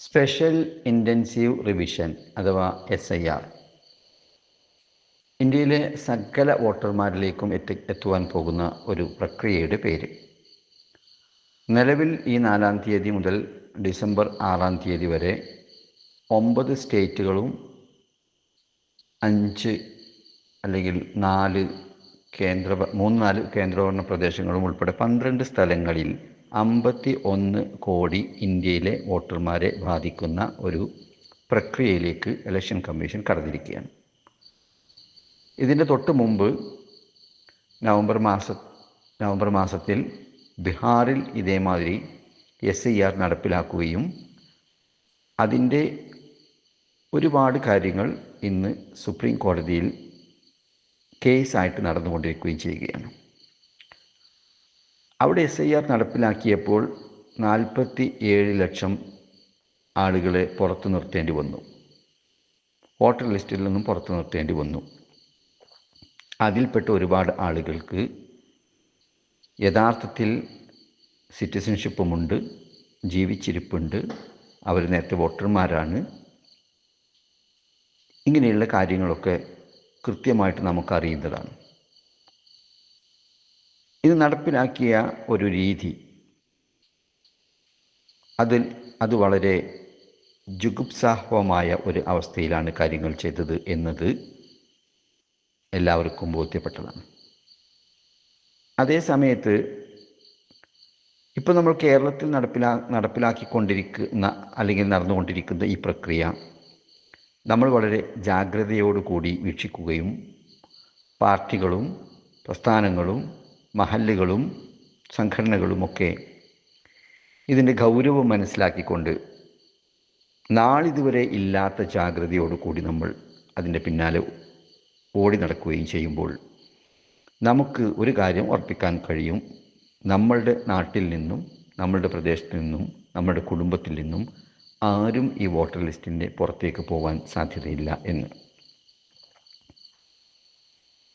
Special intensive revision അഥവാ S I R ഇന്ത്യയിലെ സകല വോട്ടർമാരിലേക്കും എത്തി എത്തുവാൻ പോകുന്ന ഒരു പ്രക്രിയയുടെ പേര്. നിലവിൽ ഈ നാലാം തീയതി മുതൽ ഡിസംബർ ആറാം തീയതി വരെ ഒമ്പത് സ്റ്റേറ്റുകളും അഞ്ച് അല്ലെങ്കിൽ നാല് കേന്ദ്ര മൂന്ന് നാല് കേന്ദ്രഭരണ പ്രദേശങ്ങളും ഉൾപ്പെടെ പന്ത്രണ്ട് സ്ഥലങ്ങളിൽ അമ്പത്തി ഒന്ന് കോടി ഇന്ത്യയിലെ വോട്ടർമാരെ ബാധിക്കുന്ന ഒരു പ്രക്രിയയിലേക്ക് ഇലക്ഷൻ കമ്മീഷൻ കടന്നിരിക്കുകയാണ്. ഇതിന്റെ തൊട്ട് മുമ്പ് നവംബർ മാസ നവംബർ മാസത്തിൽ ബീഹാറിൽ ഇതേമാതിരി എസ് ഐ ആർ നടപ്പിലാക്കുകയും അതിന്റെ ഒരുപാട് കാര്യങ്ങൾ ഇന്ന് സുപ്രീം കോടതിയിൽ കേസായിട്ട് നടന്നുകൊണ്ടിരിക്കുകയും ചെയ്യുകയാണ് അവിടെ എസ് ഐ ആർ നടപ്പിലാക്കിയപ്പോൾ നാൽപ്പത്തി ഏഴ് ലക്ഷം ആളുകളെ പുറത്തു നിർത്തേണ്ടി വന്നു. വോട്ടർ ലിസ്റ്റിൽ നിന്നും പുറത്തു നിർത്തേണ്ടി വന്നു. അതിൽപ്പെട്ട ഒരുപാട് ആളുകൾക്ക് യഥാർത്ഥത്തിൽ സിറ്റിസൺഷിപ്പുമുണ്ട് ജീവിച്ചിരിപ്പുണ്ട്. അവർ നേരത്തെ വോട്ടർമാരാണ്. ഇങ്ങനെയുള്ള കാര്യങ്ങളൊക്കെ കൃത്യമായിട്ട് നമുക്കറിയുന്നതാണ് ഇത് നടപ്പിലാക്കിയ ഒരു രീതി. അതിൽ അത് വളരെ ജുഗുപ്സാഹവമായ ഒരു അവസ്ഥയിലാണ് കാര്യങ്ങൾ ചെയ്തത് എന്നത് എല്ലാവർക്കും ബോധ്യപ്പെട്ടതാണ്. അതേ സമയത്ത് ഇപ്പോൾ നമ്മൾ കേരളത്തിൽ നടപ്പിലാ നടപ്പിലാക്കിക്കൊണ്ടിരിക്കുന്ന അല്ലെങ്കിൽ നടന്നുകൊണ്ടിരിക്കുന്ന ഈ പ്രക്രിയ നമ്മൾ വളരെ ജാഗ്രതയോടുകൂടി വീക്ഷിക്കുകയും പാർട്ടികളും പ്രസ്ഥാനങ്ങളും മഹല്ലുകളും സംഘടനകളുമൊക്കെ ഇതിന്റെ ഗൗരവം മനസ്സിലാക്കിക്കൊണ്ട് നാളിതുവരെ ഇല്ലാത്ത ജാഗ്രതയോടുകൂടി നമ്മൾ അതിന്റെ പിന്നാലെ ഓടി നടക്കുകയും ചെയ്യുമ്പോൾ നമുക്ക് ഒരു കാര്യം ഉറപ്പിക്കാൻ കഴിയും. നമ്മളുടെ നാട്ടിൽ നിന്നും നമ്മളുടെ പ്രദേശത്ത് നിന്നും നമ്മുടെ കുടുംബത്തിൽ നിന്നും ആരും ഈ വോട്ടർ ലിസ്റ്റിന്റെ പുറത്തേക്ക് പോകാൻ സാധ്യതയില്ല എന്ന്.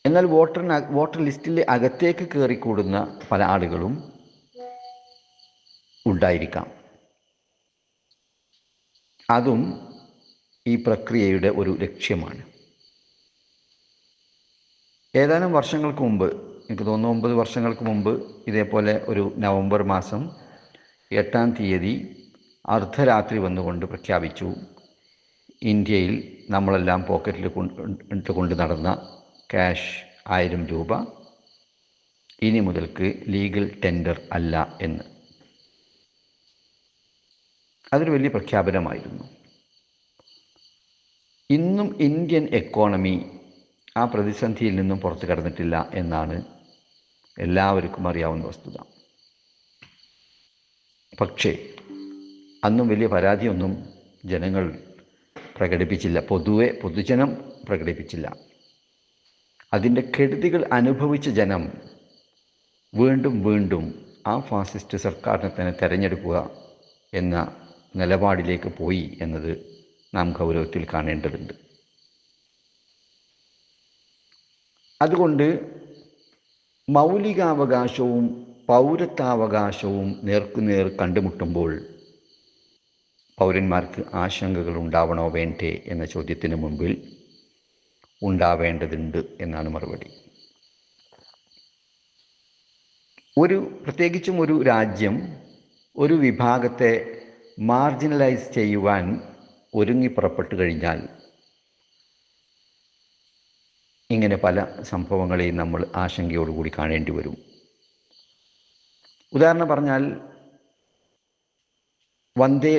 എന്നാൽ വോട്ടറിന് വോട്ടർ ലിസ്റ്റിൽ അകത്തേക്ക് കയറിക്കൂടുന്ന പല ആളുകളും ഉണ്ടായിരിക്കാം. അതും ഈ പ്രക്രിയയുടെ ഒരു ലക്ഷ്യമാണ്. ഏതാനും വർഷങ്ങൾക്ക് മുമ്പ് എനിക്ക് തോന്നുന്നു ഒമ്പത് വർഷങ്ങൾക്ക് മുമ്പ് ഇതേപോലെ ഒരു നവംബർ മാസം എട്ടാം തീയതി അർദ്ധരാത്രി വന്നുകൊണ്ട് പ്രഖ്യാപിച്ചു. ഇന്ത്യയിൽ നമ്മളെല്ലാം പോക്കറ്റിൽ കൊണ്ട് കൊണ്ട് നടന്ന ക്യാഷ് ആയിരം രൂപ. ഇനി മുതൽക്ക് ലീഗൽ ടെൻഡർ അല്ല എന്ന്. അതൊരു വലിയ പ്രഖ്യാപനമായിരുന്നു. ഇന്നും ഇന്ത്യൻ എക്കോണമി ആ പ്രതിസന്ധിയിൽ നിന്നും പുറത്തു കടന്നിട്ടില്ല എന്നാണ് എല്ലാവർക്കും അറിയാവുന്ന വസ്തുത. പക്ഷേ അന്നും വലിയ പരാതിയൊന്നും ജനങ്ങൾ പ്രകടിപ്പിച്ചില്ല. പൊതുവെ പൊതുജനം പ്രകടിപ്പിച്ചില്ല. അതിന്റെ കെടുതികൾ അനുഭവിച്ച ജനം വീണ്ടും വീണ്ടും ആ ഫാസിസ്റ്റ് സർക്കാരിനെ തന്നെ തിരഞ്ഞെടുക്കുക എന്ന നിലപാടിലേക്ക് പോയി എന്നത് നാം ഗൗരവത്തിൽ കാണേണ്ടതുണ്ട്. അതുകൊണ്ട് മൗലികാവകാശവും പൗരത്വാവകാശവും നേർക്കുനേർ കണ്ടുമുട്ടുമ്പോൾ പൗരന്മാർക്ക് ആശങ്കകൾ ഉണ്ടാവണോ വേണ്ടേ എന്ന ചോദ്യത്തിന് മുമ്പിൽ ഉണ്ടാവേണ്ടതുണ്ട് എന്നാണ് മറുപടി. ഒരു പ്രത്യേകിച്ചും ഒരു രാജ്യം ഒരു വിഭാഗത്തെ മാർജിനലൈസ് ചെയ്യുവാൻ ഒരുങ്ങി പുറപ്പെട്ടു കഴിഞ്ഞാൽ ഇങ്ങനെ പല സംഭവങ്ങളെയും നമ്മൾ ആശങ്കയോടുകൂടി കാണേണ്ടി വരും. ഉദാഹരണം പറഞ്ഞാൽ വന്ദേ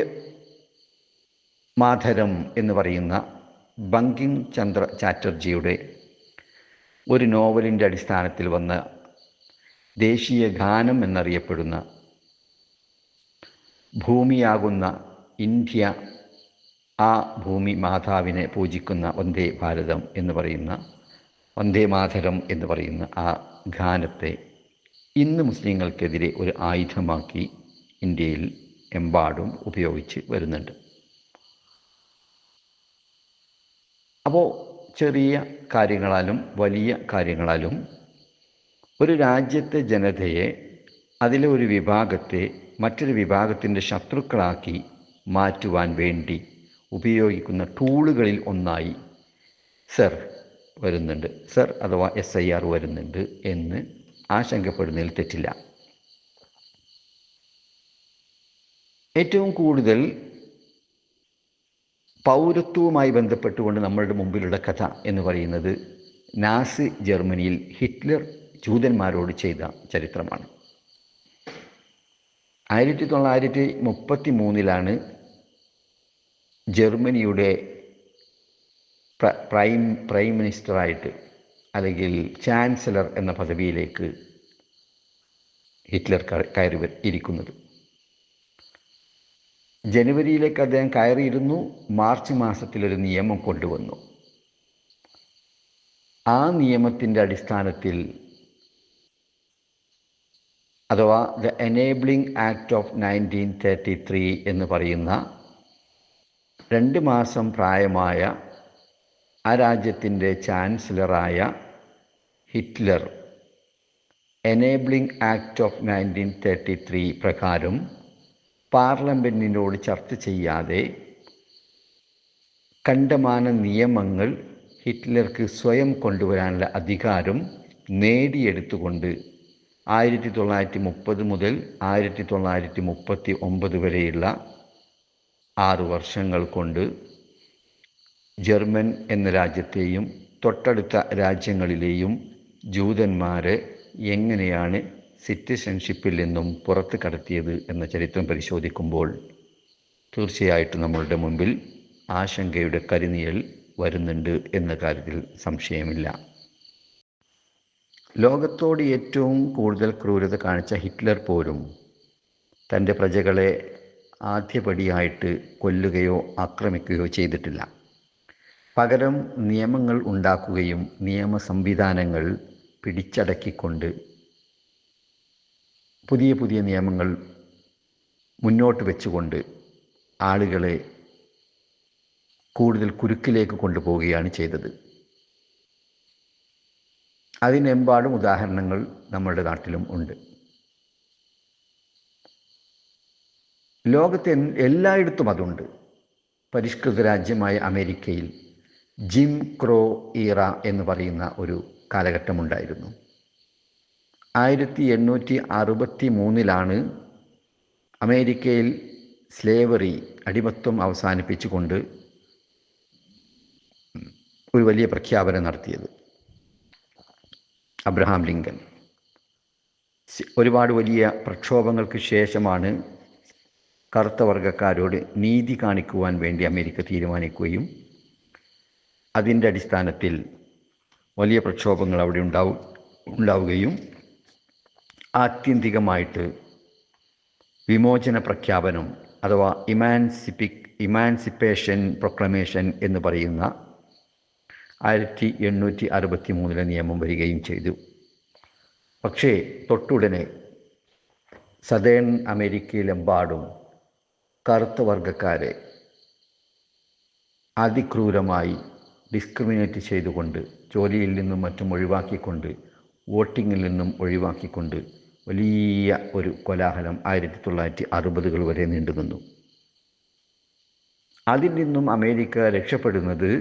മാധരം എന്ന് പറയുന്ന ബങ്കിം ചന്ദ്ര ചാറ്റർജിയുടെ ഒരു നോവലിന്റെ അടിസ്ഥാനത്തിൽ വന്ന ദേശീയ ഗാനം എന്നറിയപ്പെടുന്ന ഭൂമിയാകുന്ന ഇന്ത്യ ആ ഭൂമി മാതാവിനെ പൂജിക്കുന്ന വന്ദേ ഭാരതം എന്ന് പറയുന്ന വന്ദേ മാതരം എന്ന് പറയുന്ന ആ ഗാനത്തെ ഇന്ന് മുസ്ലിങ്ങൾക്കെതിരെ ഒരു ആയുധമാക്കി ഇന്ത്യയിൽ എമ്പാടും ഉപയോഗിച്ച് വരുന്നുണ്ട്. അപ്പോൾ ചെറിയ കാര്യങ്ങളാലും വലിയ കാര്യങ്ങളാലും ഒരു രാജ്യത്തെ ജനതയെ അതിലെ ഒരു വിഭാഗത്തെ മറ്റൊരു വിഭാഗത്തിന്റെ ശത്രുക്കളാക്കി മാറ്റുവാൻ വേണ്ടി ഉപയോഗിക്കുന്ന ടൂളുകളിൽ ഒന്നായി സർ വരുന്നുണ്ട്. സർ അഥവാ എസ് ഐ ആർ വരുന്നുണ്ട് എന്ന് ആശങ്കപ്പെടുന്നതിൽ തെറ്റില്ല. ഏറ്റവും കൂടുതൽ പൗരത്വവുമായി ബന്ധപ്പെട്ടുകൊണ്ട് നമ്മളുടെ മുമ്പിലുള്ള കഥ എന്ന് പറയുന്നത് നാസി ജർമ്മനിയിൽ ഹിറ്റ്ലർ ജൂതന്മാരോട് ചെയ്ത ചരിത്രമാണ്. ആയിരത്തി തൊള്ളായിരത്തി മുപ്പത്തി മൂന്നിലാണ് ജർമ്മനിയുടെ പ്രൈം പ്രൈം മിനിസ്റ്ററായിട്ട് അല്ലെങ്കിൽ ചാൻസലർ എന്ന പദവിയിലേക്ക് ഹിറ്റ്ലർ കയറി ഇരിക്കുന്നത്. ജനുവരിയിലേക്ക് അദ്ദേഹം കയറിയിരുന്നു. മാർച്ച് മാസത്തിലൊരു നിയമം കൊണ്ടുവന്നു. ആ നിയമത്തിന്റെ അടിസ്ഥാനത്തിൽ അഥവാ the enabling act of nineteen thirty three എന്ന് പറയുന്ന രണ്ട് മാസം പ്രായമായ ആ രാജ്യത്തിന്റെ ചാൻസലറായ Hitler enabling act of nineteen thirty three പ്രകാരം പാർലമെന്റിനോട് ചർച്ച ചെയ്യാതെ കണ്ടമാന നിയമങ്ങൾ ഹിറ്റ്ലർക്ക് സ്വയം കൊണ്ടുവരാനുള്ള അധികാരം നേടിയെടുത്തുകൊണ്ട് ആയിരത്തി തൊള്ളായിരത്തി മുപ്പത് മുതൽ ആയിരത്തി തൊള്ളായിരത്തി മുപ്പത്തി ഒമ്പത് വരെയുള്ള ആറു വർഷങ്ങൾ കൊണ്ട് ജർമ്മൻ എന്ന രാജ്യത്തെയും തൊട്ടടുത്ത രാജ്യങ്ങളിലെയും ജൂതന്മാരെ എങ്ങനെയാണ് സിറ്റിസൺഷിപ്പിൽ നിന്നും പുറത്ത് കടത്തിയത് എന്ന ചരിത്രം പരിശോധിക്കുമ്പോൾ തീർച്ചയായിട്ടും നമ്മളുടെ മുമ്പിൽ ആശങ്കയുടെ കരിനിഴൽ വരുന്നുണ്ട് എന്ന കാര്യത്തിൽ സംശയമില്ല. ലോകത്തോട് ഏറ്റവും കൂടുതൽ ക്രൂരത കാണിച്ച ഹിറ്റ്ലർ പോലും തന്റെ പ്രജകളെ ആദ്യപടിയായിട്ട് കൊല്ലുകയോ ആക്രമിക്കുകയോ ചെയ്തിട്ടില്ല. പകരം നിയമങ്ങൾ ഉണ്ടാക്കുകയും നിയമ സംവിധാനങ്ങൾ പിടിച്ചടക്കിക്കൊണ്ട് പുതിയ പുതിയ നിയമങ്ങൾ മുന്നോട്ട് വെച്ചുകൊണ്ട് ആളുകളെ കൂടുതൽ കുരുക്കിലേക്ക് കൊണ്ടുപോവുകയാണ് ചെയ്തത്. അതിനെമ്പാടും ഉദാഹരണങ്ങൾ നമ്മുടെ നാട്ടിലും ഉണ്ട്. ലോകത്തെ എല്ലായിടത്തും അതുണ്ട്. പരിഷ്കൃത രാജ്യമായ അമേരിക്കയിൽ ജിം ക്രോ ഈറ എന്ന് പറയുന്ന ഒരു കാലഘട്ടമുണ്ടായിരുന്നു. ആയിരത്തി എണ്ണൂറ്റി അറുപത്തി മൂന്നിലാണ് അമേരിക്കയിൽ സ്ലേവറി അടിമത്വം അവസാനിപ്പിച്ചുകൊണ്ട് ഒരു വലിയ പ്രഖ്യാപനം നടത്തിയത്. Abraham Lincoln. ഒരുപാട് വലിയ പ്രക്ഷോഭങ്ങൾക്ക് ശേഷമാണ് കറുത്ത വർഗക്കാരോട് നീതി കാണിക്കുവാൻ വേണ്ടി അമേരിക്ക തീരുമാനിക്കുകയും അതിന്റെ അടിസ്ഥാനത്തിൽ വലിയ പ്രക്ഷോഭങ്ങൾ അവിടെ ഉണ്ടാവും ഉണ്ടാവുകയും ആത്യന്തികമായിട്ട് വിമോചന പ്രഖ്യാപനം അഥവാ ഇമാൻസിപ്പിക് ഇമാൻസിപ്പേഷൻ പ്രൊക്ലമേഷൻ എന്ന് പറയുന്ന ആയിരത്തി എണ്ണൂറ്റി അറുപത്തി മൂന്നിലെ നിയമം വരികയും ചെയ്തു. പക്ഷേ തൊട്ടുടനെ സദേൺ അമേരിക്കയിലെമ്പാടും കറുത്ത വർഗക്കാരെ അതിക്രൂരമായി ഡിസ്ക്രിമിനേറ്റ് ചെയ്തുകൊണ്ട് ജോലിയിൽ നിന്നും മറ്റും ഒഴിവാക്കിക്കൊണ്ട് വോട്ടിങ്ങിൽ നിന്നും ഒഴിവാക്കിക്കൊണ്ട് വലിയ ഒരു കോലാഹലം ആയിരത്തി തൊള്ളായിരത്തി അറുപതുകൾ വരെ നീണ്ടു നിന്നു. അതിൽ നിന്നും അമേരിക്ക രക്ഷപ്പെടുന്നത്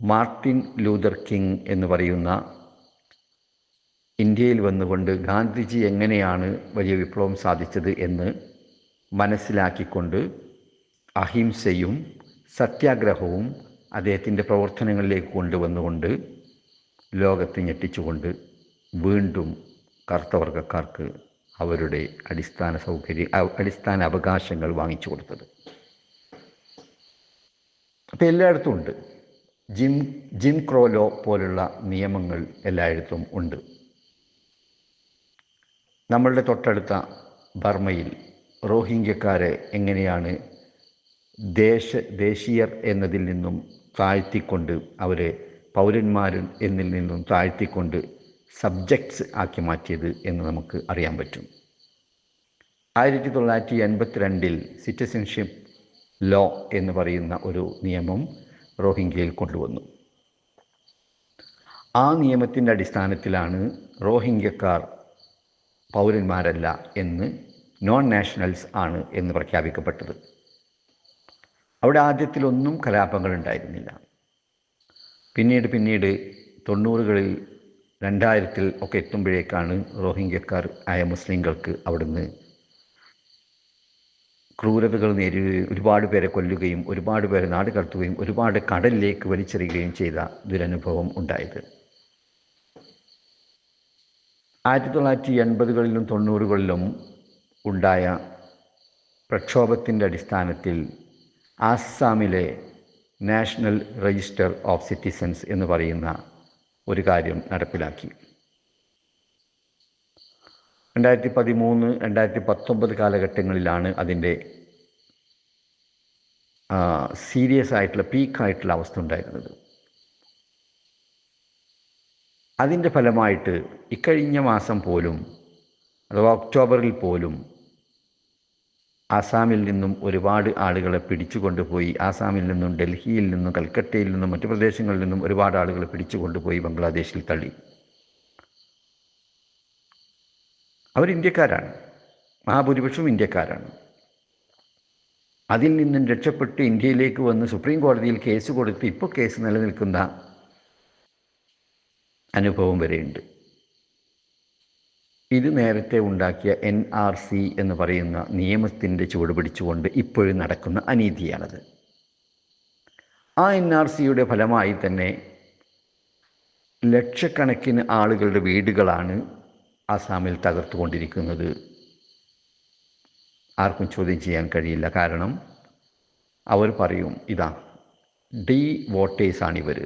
മാർട്ടിൻ ലൂതർ കിങ് എന്ന് പറയുന്ന ഇന്ത്യയിൽ വന്നുകൊണ്ട് ഗാന്ധിജി എങ്ങനെയാണ് വലിയ വിപ്ലവം സാധിച്ചത് എന്ന് മനസ്സിലാക്കിക്കൊണ്ട് അഹിംസയും സത്യാഗ്രഹവും അദ്ദേഹത്തിന്റെ പ്രവർത്തനങ്ങളിലേക്ക് കൊണ്ടുവന്നുകൊണ്ട് ലോകത്തെ ഞെട്ടിച്ചുകൊണ്ട് വീണ്ടും കറുത്തവർഗക്കാർക്ക് അവരുടെ അടിസ്ഥാന സൗകര്യ അടിസ്ഥാന അവകാശങ്ങൾ വാങ്ങിച്ചു കൊടുത്തത്. അപ്പം എല്ലായിടത്തും ഉണ്ട്. ജിം ജിം ക്രോലോ പോലുള്ള നിയമങ്ങൾ എല്ലായിടത്തും ഉണ്ട്. നമ്മളുടെ തൊട്ടടുത്ത ബർമ്മയിൽ റോഹിംഗ്യക്കാരെ എങ്ങനെയാണ് ദേശ ദേശീയർ എന്നതിൽ നിന്നും താഴ്ത്തിക്കൊണ്ട് അവരെ പൗരന്മാരിൽ എന്നിൽ നിന്നും താഴ്ത്തിക്കൊണ്ട് സബ്ജക്ട്സ് ആക്കി മാറ്റിയത് എന്ന് നമുക്ക് അറിയാൻ പറ്റും. ആയിരത്തി തൊള്ളായിരത്തി എൺപത്തിരണ്ടിൽ സിറ്റിസൺഷിപ്പ് ലോ എന്ന് പറയുന്ന ഒരു നിയമം റോഹിംഗ്യയിൽ കൊണ്ടുവന്നു. ആ നിയമത്തിന്റെ അടിസ്ഥാനത്തിലാണ് റോഹിംഗ്യക്കാർ പൗരന്മാരല്ല എന്ന് നോൺ നാഷണൽസ് ആണ് എന്ന് പ്രഖ്യാപിക്കപ്പെട്ടത്. അവിടെ ആദ്യത്തിലൊന്നും കലാപങ്ങൾ ഉണ്ടായിരുന്നില്ല പിന്നീട് പിന്നീട് തൊണ്ണൂറുകളിൽ രണ്ടായിരത്തിൽ ഒക്കെ എത്തുമ്പോഴേക്കാണ് റോഹിംഗ്യക്കാർ ആയ മുസ്ലിങ്ങൾക്ക് അവിടുന്ന് ക്രൂരതകൾ നേരിടുകയും ഒരുപാട് പേരെ കൊല്ലുകയും ഒരുപാട് പേരെ നാട് കടത്തുകയും ഒരുപാട് കടലിലേക്ക് വലിച്ചെറിയുകയും ചെയ്ത ദുരനുഭവം ഉണ്ടായത്. ആയിരത്തി തൊള്ളായിരത്തി എൺപതുകളിലും തൊണ്ണൂറുകളിലും ഉണ്ടായ പ്രക്ഷോഭത്തിന്റെ അടിസ്ഥാനത്തിൽ ആസാമിലെ നാഷണൽ രജിസ്റ്റർ ഓഫ് സിറ്റിസൻസ് എന്ന് പറയുന്ന ഒരു കാര്യം നടപ്പിലാക്കി. രണ്ടായിരത്തി പതിമൂന്ന് രണ്ടായിരത്തി പത്തൊമ്പത് കാലഘട്ടങ്ങളിലാണ് അതിന്റെ സീരിയസ് ആയിട്ടുള്ള പീക്കായിട്ടുള്ള അവസ്ഥ ഉണ്ടായിരുന്നത്. അതിന്റെ ഫലമായിട്ട് ഇക്കഴിഞ്ഞ മാസം പോലും അഥവാ ഒക്ടോബറിൽ പോലും ആസാമിൽ നിന്നും ഒരുപാട് ആളുകളെ പിടിച്ചു കൊണ്ടുപോയി ആസാമിൽ നിന്നും ഡൽഹിയിൽ നിന്നും കൽക്കട്ടയിൽ നിന്നും മറ്റു പ്രദേശങ്ങളിൽ നിന്നും ഒരുപാട് ആളുകളെ പിടിച്ചു കൊണ്ടുപോയി ബംഗ്ലാദേശിൽ തള്ളി. അവർ ഇന്ത്യക്കാരാണ്. മഹാഭൂരിപക്ഷവും ഇന്ത്യക്കാരാണ്. അതിൽ നിന്നും രക്ഷപ്പെട്ട് ഇന്ത്യയിലേക്ക് വന്ന് സുപ്രീം കോടതിയിൽ കേസ് കൊടുത്ത് ഇപ്പോൾ കേസ് നിലനിൽക്കുന്ന അനുഭവം വരെയുണ്ട്. ഇത് നേരത്തെ ഉണ്ടാക്കിയ എൻ ആർ സി എന്ന് പറയുന്ന നിയമത്തിന്റെ ചുവട് പിടിച്ചുകൊണ്ട് ഇപ്പോഴും നടക്കുന്ന അനീതിയാണത്. ആ എൻ ആർ സിയുടെ ഫലമായി തന്നെ ലക്ഷക്കണക്കിന് ആളുകളുടെ വീടുകളാണ് ആസാമിൽ തകർത്തുകൊണ്ടിരിക്കുന്നത്. ആർക്കും ചോദ്യം ചെയ്യാൻ കഴിയില്ല. കാരണം അവർ പറയും ഇതാ ഡി വോട്ടേഴ്സാണിവർ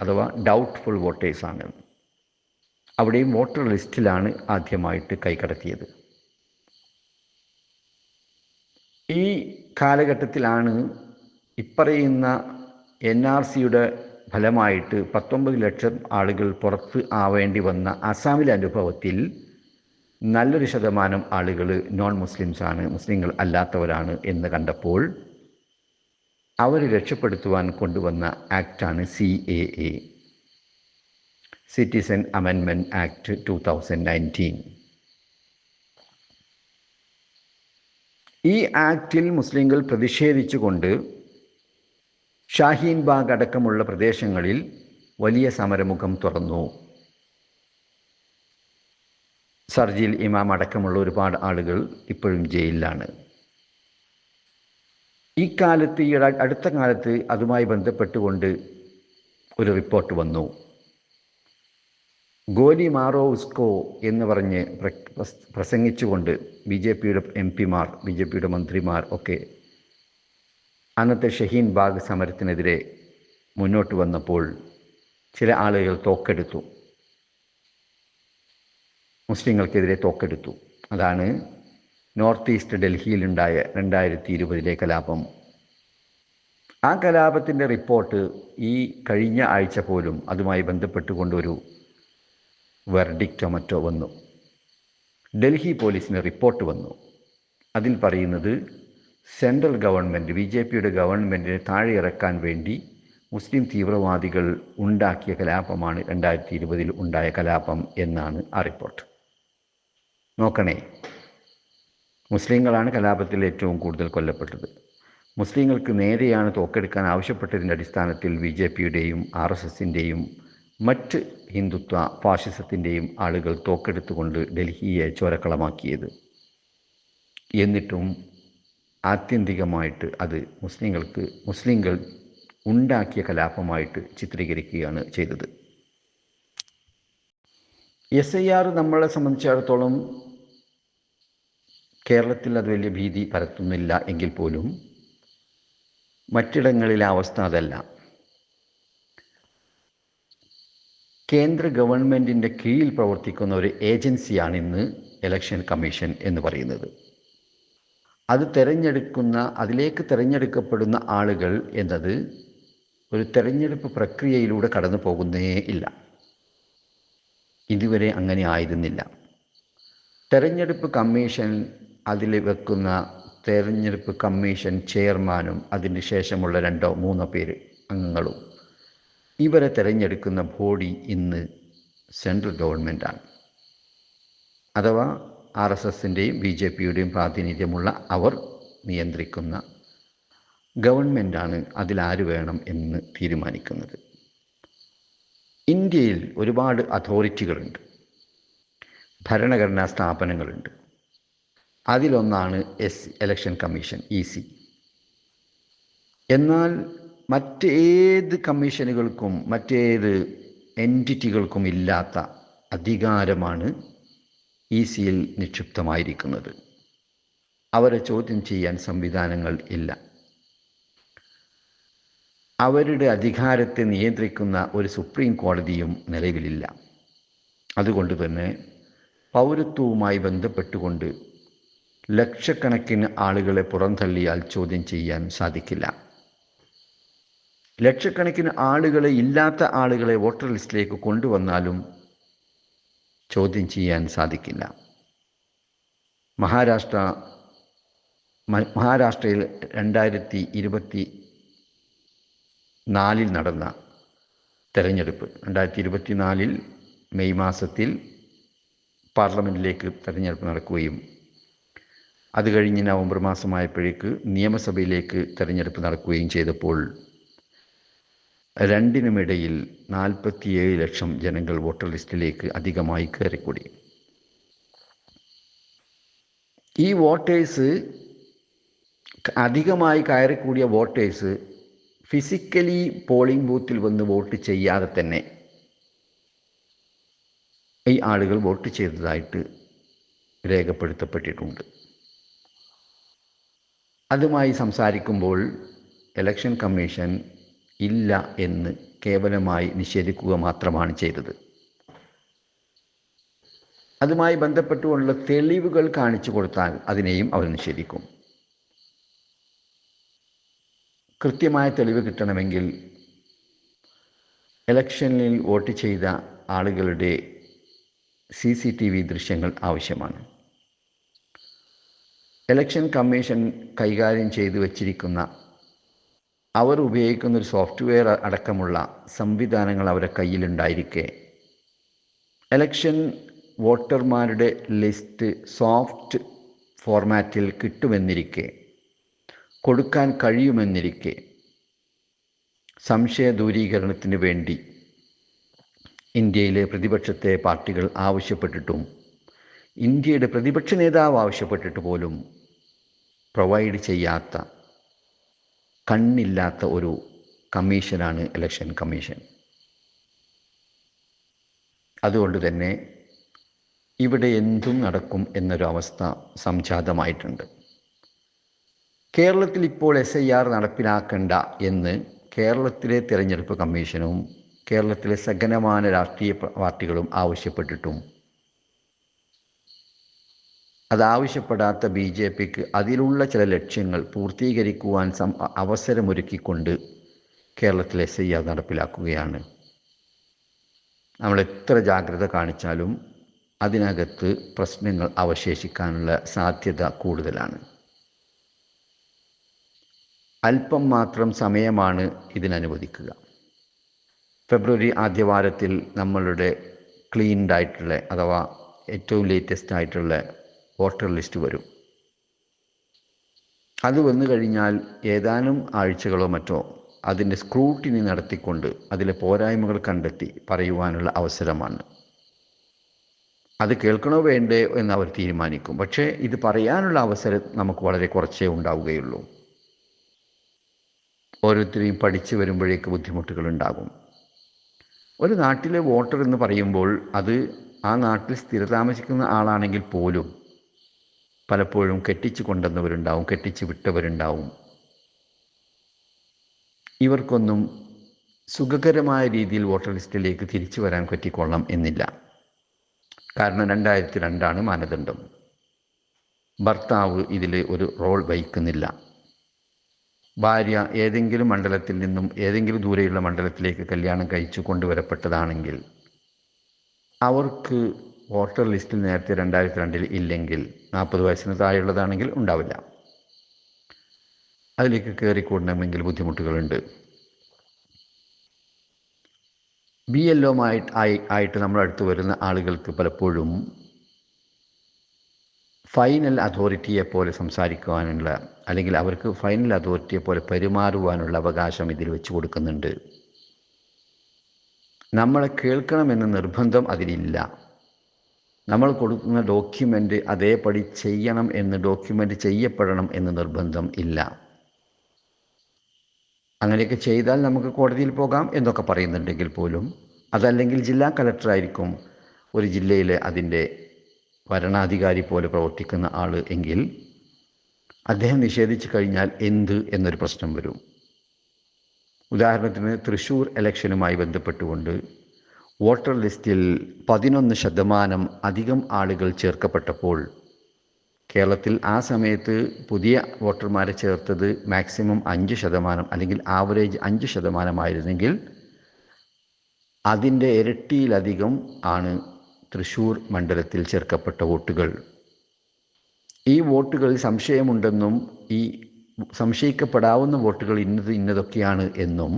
അഥവാ ഡൗട്ട്ഫുൾ വോട്ടേഴ്സാണ്. അവിടെയും വോട്ടർ ലിസ്റ്റിലാണ് ആദ്യമായിട്ട് കൈകടത്തിയത്. ഈ കാലഘട്ടത്തിലാണ് ഇപ്പറയുന്ന എൻ ആർ സിയുടെ ഫലമായിട്ട് പത്തൊമ്പത് ലക്ഷം ആളുകൾ പുറത്ത് ആവേണ്ടി വന്ന അസാമിലെ അനുഭവത്തിൽ നല്ലൊരു ശതമാനം ആളുകൾ നോൺ മുസ്ലിംസാണ് മുസ്ലിങ്ങൾ അല്ലാത്തവരാണ് എന്ന് കണ്ടപ്പോൾ അവർ രക്ഷപ്പെടുത്തുവാൻ കൊണ്ടുവന്ന ആക്റ്റാണ് സി എ എ. സിറ്റിസൺ അമെൻമെന്റ് ആക്ട് ടു തൗസൻഡ് നയന്റീൻ ഈ ആക്റ്റിൽ മുസ്ലിങ്ങൾ പ്രതിഷേധിച്ചുകൊണ്ട് ഷാഹീൻ ബാഗ് അടക്കമുള്ള പ്രദേശങ്ങളിൽ വലിയ സമരമുഖം തുറന്നു. സർജിൽ ഇമാം അടക്കമുള്ള ഒരുപാട് ആളുകൾ ഇപ്പോഴും ജയിലിലാണ്. ഈ കാലത്ത് ഈ അടുത്ത കാലത്ത് അതുമായി ബന്ധപ്പെട്ടുകൊണ്ട് ഒരു റിപ്പോർട്ട് വന്നു. ഗോലി മാറോ ഉസ്കോ എന്ന് പറഞ്ഞ് പ്രസംഗിച്ചുകൊണ്ട് ബി ജെ പിയുടെ എം പിമാർ ബി ജെ പിയുടെ മന്ത്രിമാർ ഒക്കെ അന്നത്തെ ഷഹീൻ ബാഗ് സമരത്തിനെതിരെ മുന്നോട്ട് വന്നപ്പോൾ ചില ആളുകൾ തോക്കെടുത്തു. മുസ്ലിങ്ങൾക്കെതിരെ തോക്കെടുത്തു. അതാണ് നോർത്ത് ഈസ്റ്റ് ഡൽഹിയിലുണ്ടായ രണ്ടായിരത്തി ഇരുപതിലെ കലാപം. ആ കലാപത്തിന്റെ റിപ്പോർട്ട് ഈ കഴിഞ്ഞ ആഴ്ച പോലും അതുമായി ബന്ധപ്പെട്ടുകൊണ്ടൊരു വെർഡിക്റ്റോ മറ്റോ വന്നു. ഡൽഹി പോലീസിന് റിപ്പോർട്ട് വന്നു. അതിൽ പറയുന്നത് സെൻട്രൽ ഗവൺമെന്റ് ബി ജെ പിയുടെ ഗവൺമെന്റിനെ താഴെ ഇറക്കാൻ വേണ്ടി മുസ്ലിം തീവ്രവാദികൾ ഉണ്ടാക്കിയ കലാപമാണ് രണ്ടായിരത്തി ഇരുപതിൽ ഉണ്ടായ കലാപം എന്നാണ് ആ റിപ്പോർട്ട്. നോക്കണേ മുസ്ലിങ്ങളാണ് കലാപത്തിൽ ഏറ്റവും കൂടുതൽ കൊല്ലപ്പെട്ടത്. മുസ്ലിങ്ങൾക്ക് നേരെയാണ് തോക്കെടുക്കാൻ ആവശ്യപ്പെട്ടതിന്റെ അടിസ്ഥാനത്തിൽ ബി ജെ പിയുടെയും ആർ എസ് എസിന്റെയും മറ്റ് ഹിന്ദുത്വ ഫാഷിസത്തിന്റെയും ആളുകൾ തോക്കെടുത്തുകൊണ്ട് ഡൽഹിയെ ചോരക്കളമാക്കിയത്. എന്നിട്ടും ആത്യന്തികമായിട്ട് അത് മുസ്ലിങ്ങൾക്ക് മുസ്ലിങ്ങൾ ഉണ്ടാക്കിയ കലാപമായിട്ട് ചിത്രീകരിക്കുകയാണ് ചെയ്തത്. എസ് ഐ ആർ നമ്മളെ സംബന്ധിച്ചിടത്തോളം കേരളത്തിൽ അത് വലിയ ഭീതി പരത്തുന്നില്ല എങ്കിൽ പോലും മറ്റിടങ്ങളിലെ അവസ്ഥ അതല്ല. കേന്ദ്ര ഗവൺമെന്റിന്റെ കീഴിൽ പ്രവർത്തിക്കുന്ന ഒരു ഏജൻസിയാണ് ഇന്ന് ഇലക്ഷൻ കമ്മീഷൻ എന്ന് പറയുന്നത്. അത് തിരഞ്ഞെടുക്കുന്ന അതിലേക്ക് തിരഞ്ഞെടുക്കപ്പെടുന്ന ആളുകൾ എന്നത് ഒരു തിരഞ്ഞെടുപ്പ് പ്രക്രിയയിലൂടെ കടന്നു പോകുന്നേ ഇല്ല. ഇതുവരെ അങ്ങനെ ആയിരുന്നില്ല. തെരഞ്ഞെടുപ്പ് കമ്മീഷൻ അതിൽ വെക്കുന്ന തെരഞ്ഞെടുപ്പ് കമ്മീഷൻ ചെയർമാനും അതിന് ശേഷമുള്ള രണ്ടോ മൂന്നോ പേര് അംഗങ്ങളും ഇവരെ തിരഞ്ഞെടുക്കുന്ന ബോഡി ഇന്ന് സെൻട്രൽ ഗവൺമെന്റാണ്. അഥവാ ആർ എസ് എസിന്റെയും ബി ജെ പിയുടെയും പ്രാതിനിധ്യമുള്ള അവർ നിയന്ത്രിക്കുന്ന ഗവൺമെന്റാണ് അതിലാര് വേണം എന്ന് തീരുമാനിക്കുന്നത്. ഇന്ത്യയിൽ ഒരുപാട് അതോറിറ്റികളുണ്ട്. ഭരണഘടനാ സ്ഥാപനങ്ങളുണ്ട്. അതിലൊന്നാണ് S election commission E C. എന്നാൽ മറ്റേത് കമ്മീഷനുകൾക്കും മറ്റേത് എന്റിറ്റികൾക്കും ഇല്ലാത്ത അധികാരമാണ് ഇ സിയിൽ നിക്ഷിപ്തമായിരിക്കുന്നത്. അവരെ ചോദ്യം ചെയ്യാൻ സംവിധാനങ്ങൾ ഇല്ല. അവരുടെ അധികാരത്തെ നിയന്ത്രിക്കുന്ന ഒരു സുപ്രീം കോടതിയും നിലവിലില്ല. അതുകൊണ്ട് തന്നെ പൗരത്വവുമായി ബന്ധപ്പെട്ടുകൊണ്ട് ലക്ഷക്കണക്കിന് ആളുകളെ പുറന്തള്ളിയാൽ ചോദ്യം ചെയ്യാൻ സാധിക്കില്ല. ലക്ഷക്കണക്കിന് ആളുകളെ ഇല്ലാത്ത ആളുകളെ വോട്ടർ ലിസ്റ്റിലേക്ക് കൊണ്ടുവന്നാലും ചോദ്യം ചെയ്യാൻ സാധിക്കില്ല. മഹാരാഷ്ട്ര മഹാരാഷ്ട്രയിൽ രണ്ടായിരത്തി ഇരുപത്തി നാലിൽ നടന്ന തെരഞ്ഞെടുപ്പ്. രണ്ടായിരത്തി ഇരുപത്തി നാലിൽ മെയ് മാസത്തിൽ പാർലമെന്റിലേക്ക് തെരഞ്ഞെടുപ്പ് നടക്കുകയും അത് കഴിഞ്ഞ് നവംബർ മാസമായപ്പോഴേക്ക് നിയമസഭയിലേക്ക് തെരഞ്ഞെടുപ്പ് നടക്കുകയും ചെയ്തപ്പോൾ രണ്ടിനുമിടയിൽ നാൽപ്പത്തിയേഴ് ലക്ഷം ജനങ്ങൾ വോട്ടർ ലിസ്റ്റിലേക്ക് അധികമായി കയറിക്കൂടി. ഈ വോട്ടേഴ്സ് അധികമായി കയറിക്കൂടിയ വോട്ടേഴ്സ് ഫിസിക്കലി പോളിംഗ് ബൂത്തിൽ വന്ന് വോട്ട് ചെയ്യാതെ തന്നെ ഈ ആളുകൾ വോട്ട് ചെയ്തതായിട്ട് രേഖപ്പെടുത്തപ്പെട്ടിട്ടുണ്ട്. അതുമായി സംസാരിക്കുമ്പോൾ ഇലക്ഷൻ കമ്മീഷൻ ഇല്ല എന്ന് കേവലമായി നിഷേധിക്കുക മാത്രമാണ് ചെയ്തത്. അതുമായി ബന്ധപ്പെട്ടുകൊണ്ടുള്ള തെളിവുകൾ കാണിച്ചു കൊടുത്താൽ അതിനെയും അവർ നിഷേധിക്കും. കൃത്യമായ തെളിവ് കിട്ടണമെങ്കിൽ ഇലക്ഷനിൽ വോട്ട് ചെയ്ത ആളുകളുടെ സി സി ടി വി ദൃശ്യങ്ങൾ ആവശ്യമാണ്. ഇലക്ഷൻ കമ്മീഷൻ കൈകാര്യം ചെയ്തു വച്ചിരിക്കുന്ന അവർ ഉപയോഗിക്കുന്ന ഒരു സോഫ്റ്റ്വെയർ അടക്കമുള്ള സംവിധാനങ്ങൾ അവരുടെ കയ്യിലുണ്ടായിരിക്കെ. എലക്ഷൻ വോട്ടർമാരുടെ ലിസ്റ്റ് സോഫ്റ്റ് ഫോർമാറ്റിൽ കിട്ടുമെന്നിരിക്കെ. കൊടുക്കാൻ കഴിയുമെന്നിരിക്കെ. സംശയ ദൂരീകരണത്തിന് വേണ്ടി ഇന്ത്യയിലെ പ്രതിപക്ഷത്തെ പാർട്ടികൾ ആവശ്യപ്പെട്ടിട്ടും ഇന്ത്യയുടെ പ്രതിപക്ഷ നേതാവ് ആവശ്യപ്പെട്ടിട്ട് പോലും പ്രൊവൈഡ് ചെയ്യാത്ത കണ്ണില്ലാത്ത ഒരു കമ്മീഷനാണ് ഇലക്ഷൻ കമ്മീഷൻ അതുകൊണ്ട് തന്നെ ഇവിടെ എന്തും നടക്കും എന്നൊരു അവസ്ഥ സംജാതമായിട്ടുണ്ട്. കേരളത്തിൽ ഇപ്പോൾ എസ് ഐ ആർ നടപ്പിലാക്കണ്ട എന്ന് കേരളത്തിലെ തിരഞ്ഞെടുപ്പ് കമ്മീഷനും കേരളത്തിലെ സഘനമായ രാഷ്ട്രീയ പാർട്ടികളും ആവശ്യപ്പെട്ടിട്ടും അതാവശ്യപ്പെടാത്ത ബി ജെ പിക്ക് അതിലുള്ള ചില ലക്ഷ്യങ്ങൾ പൂർത്തീകരിക്കുവാൻ സം അവസരമൊരുക്കിക്കൊണ്ട് കേരളത്തിലെ എസ് ഐ ആർ നടപ്പിലാക്കുകയാണ്. നമ്മൾ എത്ര ജാഗ്രത കാണിച്ചാലും അതിനകത്ത് പ്രശ്നങ്ങൾ അവശേഷിക്കാനുള്ള സാധ്യത കൂടുതലാണ്. അല്പം മാത്രം സമയമാണ് ഇതിനനുവദിക്കുക. ഫെബ്രുവരി ആദ്യവാരത്തിൽ നമ്മളുടെ ക്ലീൻഡ് ആയിട്ടുള്ള അഥവാ ഏറ്റവും ലേറ്റസ്റ്റ് ആയിട്ടുള്ള വോട്ടർ ലിസ്റ്റ് വരും. അത് വന്നു കഴിഞ്ഞാൽ ഏതാനും ആഴ്ചകളോ മറ്റോ അതിന്റെ സ്ക്രൂട്ടിനി നടത്തിക്കൊണ്ട് അതിലെ പോരായ്മകൾ കണ്ടെത്തി പറയുവാനുള്ള അവസരമാണ്. അത് കേൾക്കണോ വേണ്ടേ എന്ന് അവർ തീരുമാനിക്കും. പക്ഷേ ഇത് പറയാനുള്ള അവസരം നമുക്ക് വളരെ കുറച്ചേ ഉണ്ടാവുകയുള്ളൂ. ഓരോരുത്തരെയും പഠിച്ചു വരുമ്പോഴേക്ക് ബുദ്ധിമുട്ടുകൾ ഉണ്ടാകും. ഒരു നാട്ടിലെ വോട്ടർ എന്ന് പറയുമ്പോൾ അത് ആ നാട്ടിൽ സ്ഥിരതാമസിക്കുന്ന ആളാണെങ്കിൽ പോലും പലപ്പോഴും കെട്ടിച്ചു കൊണ്ടുവന്നവരുണ്ടാവും കെട്ടിച്ചു വിട്ടവരുണ്ടാവും. ഇവർക്കൊന്നും സുഖകരമായ രീതിയിൽ വോട്ടർ ലിസ്റ്റിലേക്ക് തിരിച്ചു വരാൻ പറ്റിക്കൊള്ളാം എന്നില്ല. കാരണം രണ്ടായിരത്തി രണ്ടാണ് മാനദണ്ഡം. ഭർത്താവ് ഇതിൽ ഒരു റോൾ വഹിക്കുന്നില്ല. ഭാര്യ ഏതെങ്കിലും മണ്ഡലത്തിൽ നിന്നും ഏതെങ്കിലും ദൂരെയുള്ള മണ്ഡലത്തിലേക്ക് കല്യാണം കഴിച്ചു കൊണ്ടുവരപ്പെട്ടതാണെങ്കിൽ അവർക്ക് വോട്ടർ ലിസ്റ്റിൽ നേരത്തെ രണ്ടായിരത്തി രണ്ടിൽ ഇല്ലെങ്കിൽ നാൽപ്പത് വയസ്സിന് താഴെയുള്ളതാണെങ്കിൽ ഉണ്ടാവില്ല. അതിലേക്ക് കയറിക്കൂടണമെങ്കിൽ ബുദ്ധിമുട്ടുകളുണ്ട്. ബി എൽ ഒമായിട്ട് ആയി ആയിട്ട് നമ്മുടെ അടുത്ത് വരുന്ന ആളുകൾക്ക് പലപ്പോഴും ഫൈനൽ അതോറിറ്റിയെ പോലെ സംസാരിക്കുവാനുള്ള അല്ലെങ്കിൽ അവർക്ക് ഫൈനൽ അതോറിറ്റിയെ പോലെ പെരുമാറുവാനുള്ള അവകാശം ഇതിൽ വെച്ച് കൊടുക്കുന്നുണ്ട്. നമ്മളെ കേൾക്കണമെന്ന് നിർബന്ധം അതിലില്ല. നമ്മൾ കൊടുക്കുന്ന ഡോക്യുമെന്റ് അതേപടി ചെയ്യണം എന്ന് ഡോക്യുമെന്റ് ചെയ്യപ്പെടണം എന്ന് നിർബന്ധം ഇല്ല. അങ്ങനെയൊക്കെ ചെയ്താൽ നമുക്ക് കോടതിയിൽ പോകാം എന്നൊക്കെ പറയുന്നുണ്ടെങ്കിൽ പോലും അതല്ലെങ്കിൽ ജില്ലാ കലക്ടറായിരിക്കും ഒരു ജില്ലയിലെ അതിന്റെ ഭരണാധികാരി പോലെ പ്രവർത്തിക്കുന്ന ആൾ എങ്കിൽ അദ്ദേഹം നിഷേധിച്ചു കഴിഞ്ഞാൽ എന്ത് എന്നൊരു പ്രശ്നം വരും. ഉദാഹരണത്തിന് തൃശ്ശൂർ ഇലക്ഷനുമായി ബന്ധപ്പെട്ടുകൊണ്ട് വോട്ടർ ലിസ്റ്റിൽ പതിനൊന്ന് ശതമാനം അധികം ആളുകൾ ചേർക്കപ്പെട്ടപ്പോൾ കേരളത്തിൽ ആ സമയത്ത് പുതിയ വോട്ടർമാരെ ചേർത്തത് മാക്സിമം അഞ്ച് ശതമാനം അല്ലെങ്കിൽ ആവറേജ് അഞ്ച് ശതമാനമായിരുന്നെങ്കിൽ അതിന്റെ ഇരട്ടിയിലധികം ആണ് തൃശ്ശൂർ മണ്ഡലത്തിൽ ചേർക്കപ്പെട്ട വോട്ടുകൾ. ഈ വോട്ടുകളിൽ സംശയമുണ്ടെന്നും ഈ സംശയിക്കപ്പെടാവുന്ന വോട്ടുകൾ ഇന്നത് ഇന്നതൊക്കെയാണ് എന്നും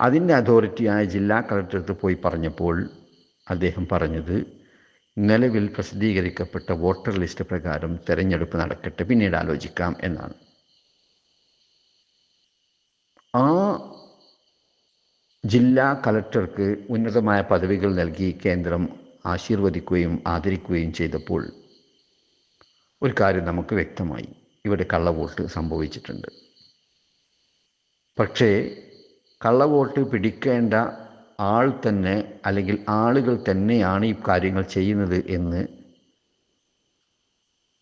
അതിന്റെ അതോറിറ്റിയായ ജില്ലാ കളക്ടർക്ക് പോയി പറഞ്ഞപ്പോൾ അദ്ദേഹം പറഞ്ഞത് നിലവിൽ പ്രസിദ്ധീകരിക്കപ്പെട്ട വോട്ടർ ലിസ്റ്റ് പ്രകാരം തെരഞ്ഞെടുപ്പ് നടക്കട്ടെ പിന്നീട് ആലോചിക്കാം എന്നാണ്. ആ ജില്ലാ കളക്ടർക്ക് ഉന്നതമായ പദവികൾ നൽകി കേന്ദ്രം ആശീർവദിക്കുകയും ആദരിക്കുകയും ചെയ്തപ്പോൾ ഒരു കാര്യം നമുക്ക് വ്യക്തമായി ഇവിടെ കള്ളവോട്ട് സംഭവിച്ചിട്ടുണ്ട്. പക്ഷേ കള്ളവോട്ട് പിടിക്കേണ്ട ആൾ തന്നെ അല്ലെങ്കിൽ ആളുകൾ തന്നെയാണ് ഈ കാര്യങ്ങൾ ചെയ്യുന്നത് എന്ന്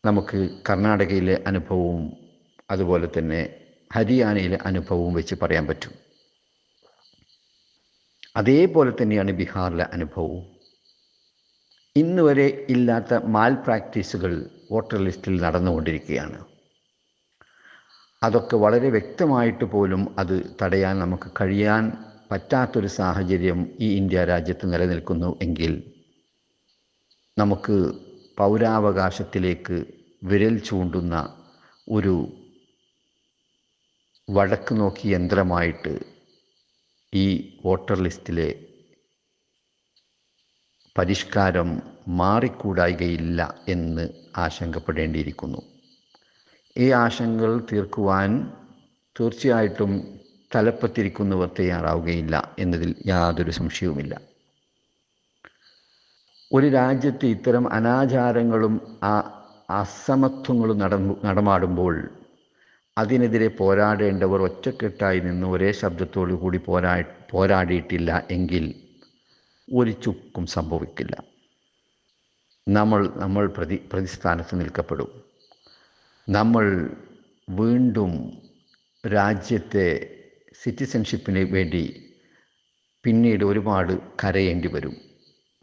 നമുക്ക് കർണാടകയിലെ അനുഭവവും അതുപോലെ തന്നെ ഹരിയാനയിലെ അനുഭവവും വെച്ച് പറയാൻ പറ്റും. അതേപോലെ തന്നെയാണ് ബീഹാറിലെ അനുഭവവും. ഇന്നുവരെ ഇല്ലാത്ത മാൽ പ്രാക്ടീസുകൾ വോട്ടർ ലിസ്റ്റിൽ നടന്നുകൊണ്ടിരിക്കുകയാണ്. അതൊക്കെ വളരെ വ്യക്തമായിട്ട് പോലും അത് തടയാൻ നമുക്ക് കഴിയാൻ പറ്റാത്തൊരു സാഹചര്യം ഈ ഇന്ത്യ രാജ്യത്ത് നിലനിൽക്കുന്നു എങ്കിൽ നമുക്ക് പൗരാവകാശത്തിലേക്ക് വിരൽ ചൂണ്ടുന്ന ഒരു വടക്ക് നോക്കി യന്ത്രമായിട്ട് ഈ വോട്ടർ ലിസ്റ്റിലെ പരിഷ്കാരം മാറിക്കൂടായികയില്ല എന്ന് ആശങ്കപ്പെടേണ്ടിയിരിക്കുന്നു. ഈ ആശങ്കകൾ തീർക്കുവാൻ തീർച്ചയായിട്ടും തലപ്പത്തിരിക്കുന്നവർ തയ്യാറാവുകയില്ല എന്നതിൽ യാതൊരു സംശയവുമില്ല. ഒരു രാജ്യത്ത് ഇത്തരം അനാചാരങ്ങളും അസമത്വങ്ങളും നടന്നു നടമാടുമ്പോൾ അതിനെതിരെ പോരാടേണ്ടവർ ഒറ്റക്കെട്ടായി നിന്ന് ഒരേ ശബ്ദത്തോടു കൂടി പോരാ പോരാടിയിട്ടില്ല എങ്കിൽ ഒരു ചുക്കും സംഭവിക്കില്ല. നമ്മൾ നമ്മൾ പ്രതി പ്രതിസ്ഥാനത്ത് നിൽക്കപ്പെടും. നമ്മൾ വീണ്ടും രാജ്യത്തെ സിറ്റിസൺഷിപ്പിന് വേണ്ടി പിന്നീട് ഒരുപാട് കരയേണ്ടി വരും.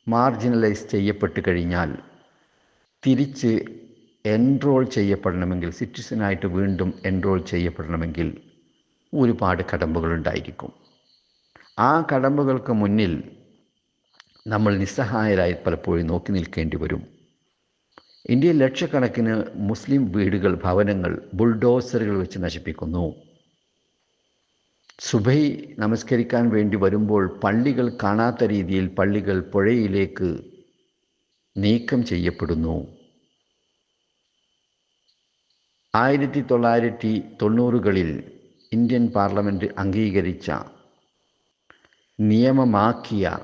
മാർജിനലൈസ് ചെയ്യപ്പെട്ട് കഴിഞ്ഞാൽ തിരിച്ച് എൻറോൾ ചെയ്യപ്പെടണമെങ്കിൽ സിറ്റിസനായിട്ട് വീണ്ടും എൻറോൾ ചെയ്യപ്പെടണമെങ്കിൽ ഒരുപാട് കടമ്പകളുണ്ടായിരിക്കും ആ കടമ്പകൾക്ക് മുന്നിൽ നമ്മൾ നിസ്സഹായരായി പലപ്പോഴും നോക്കി നിൽക്കേണ്ടി വരും. ഇന്ത്യയിൽ ലക്ഷക്കണക്കിന് മുസ്ലിം വീടുകൾ ഭവനങ്ങൾ ബുൾഡോസറുകൾ വെച്ച് നശിപ്പിക്കുന്നു. സുബൈ നമസ്കരിക്കാൻ വേണ്ടി വരുമ്പോൾ പള്ളികൾ കാണാത്ത രീതിയിൽ പള്ളികൾ പുഴയിലേക്ക് നീക്കം ചെയ്യപ്പെടുന്നു. ആയിരത്തി തൊള്ളായിരത്തി തൊണ്ണൂറുകളിൽ ഇന്ത്യൻ പാർലമെന്റ് അംഗീകരിച്ച നിയമമാക്കിയ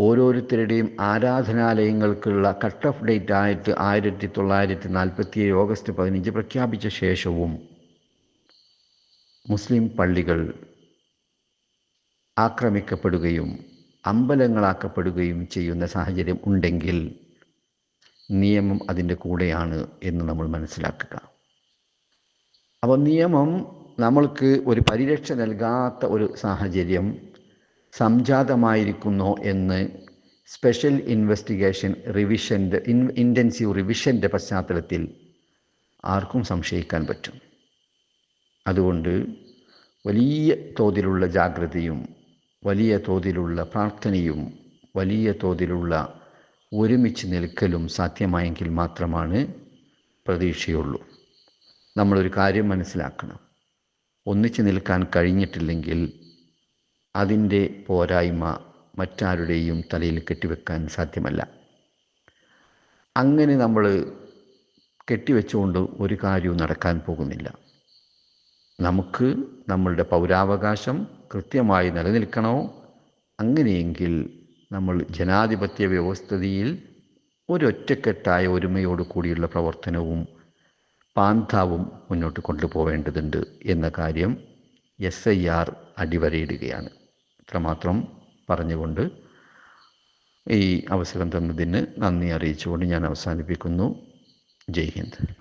ഓരോരുത്തരുടെയും ആരാധനാലയങ്ങൾക്കുള്ള കട്ട് ഓഫ് ഡേറ്റ് ആയിട്ട് ആയിരത്തി തൊള്ളായിരത്തി നാൽപ്പത്തി ഏഴ് ഓഗസ്റ്റ് പതിനഞ്ച് പ്രഖ്യാപിച്ച ശേഷവും മുസ്ലിം പള്ളികൾ ആക്രമിക്കപ്പെടുകയും അമ്പലങ്ങളാക്കപ്പെടുകയും ചെയ്യുന്ന സാഹചര്യം ഉണ്ടെങ്കിൽ നിയമം അതിന്റെ കൂടെയാണ് എന്ന് നമ്മൾ മനസ്സിലാക്കുക. അപ്പോൾ നിയമം നമ്മൾക്ക് ഒരു പരിരക്ഷ നൽകാത്ത ഒരു സാഹചര്യം സംജാതമായിരിക്കുന്നു എന്ന് സ്പെഷ്യൽ ഇൻവെസ്റ്റിഗേഷൻ റിവിഷന്റെ ഇൻ ഇന്റൻസീവ് റിവിഷന്റെ പശ്ചാത്തലത്തിൽ ആർക്കും സംശയിക്കാൻ പറ്റും. അതുകൊണ്ട് വലിയ തോതിലുള്ള ജാഗ്രതയും വലിയ തോതിലുള്ള പ്രാർത്ഥനയും വലിയ തോതിലുള്ള ഒരുമിച്ച് നിൽക്കലും സാധ്യമായെങ്കിൽ മാത്രമാണ് പ്രതീക്ഷയുള്ളൂ. നമ്മളൊരു കാര്യം മനസ്സിലാക്കണം. ഒന്നിച്ച് നിൽക്കാൻ കഴിഞ്ഞിട്ടില്ലെങ്കിൽ അതിന്റെ പോരായ്മ മറ്റാരുടെയും തലയിൽ കെട്ടിവെക്കാൻ സാധ്യമല്ല. അങ്ങനെ നമ്മൾ കെട്ടിവെച്ചുകൊണ്ട് ഒരു കാര്യവും നടക്കാൻ പോകുന്നില്ല. നമുക്ക് നമ്മളുടെ പൗരാവകാശം കൃത്യമായി നിലനിൽക്കണോ? അങ്ങനെയെങ്കിൽ നമ്മൾ ജനാധിപത്യ വ്യവസ്ഥിതിയിൽ ഒരൊറ്റക്കെട്ടായ ഒരുമയോട് കൂടിയുള്ള പ്രവർത്തനവും പാന്താവും മുന്നോട്ട് കൊണ്ടുപോവേണ്ടതുണ്ട് എന്ന കാര്യം എസ് ഐ ആർ അടിവരയിടുകയാണ്. ഇത്രമാത്രം പറഞ്ഞുകൊണ്ട് ഈ അവസരം തന്നതിന് നന്ദി അറിയിച്ചുകൊണ്ട് ഞാൻ അവസാനിപ്പിക്കുന്നു. ജയ് ഹിന്ദ്.